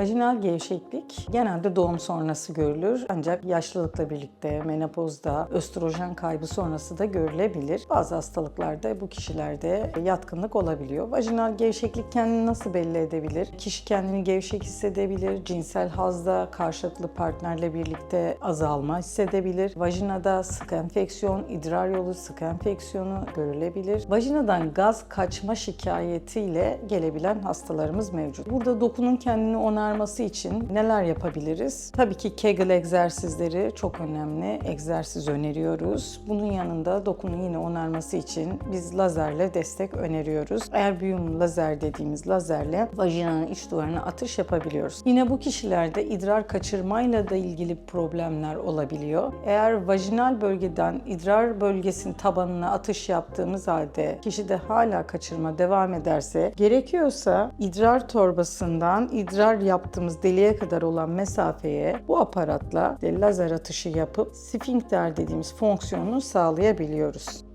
Vajinal gevşeklik genelde doğum sonrası görülür. Ancak yaşlılıkla birlikte menopozda, östrojen kaybı sonrası da görülebilir. Bazı hastalıklarda bu kişilerde yatkınlık olabiliyor. Vajinal gevşeklik kendini nasıl belli edebilir? Kişi kendini gevşek hissedebilir. Cinsel hazda karşılıklı partnerle birlikte azalma hissedebilir. Vajinada sık enfeksiyon, idrar yolu sık enfeksiyonu görülebilir. Vajinadan gaz kaçma şikayetiyle gelebilen hastalarımız mevcut. Burada dokunun kendini onarması için neler yapabiliriz? Tabii ki Kegel egzersizleri çok önemli. Egzersiz öneriyoruz. Bunun yanında dokunun yine onarması için biz lazerle destek öneriyoruz. Erbium lazer dediğimiz lazerle vajinanın iç duvarına atış yapabiliyoruz. Yine bu kişilerde idrar kaçırmayla da ilgili problemler olabiliyor. Eğer vajinal bölgeden idrar bölgesinin tabanına atış yaptığımız halde kişide hala kaçırma devam ederse gerekiyorsa idrar torbasından idrar yaptığımız deliğe kadar olan mesafeye bu aparatla lazer atışı yapıp sfinkter dediğimiz fonksiyonunu sağlayabiliyoruz.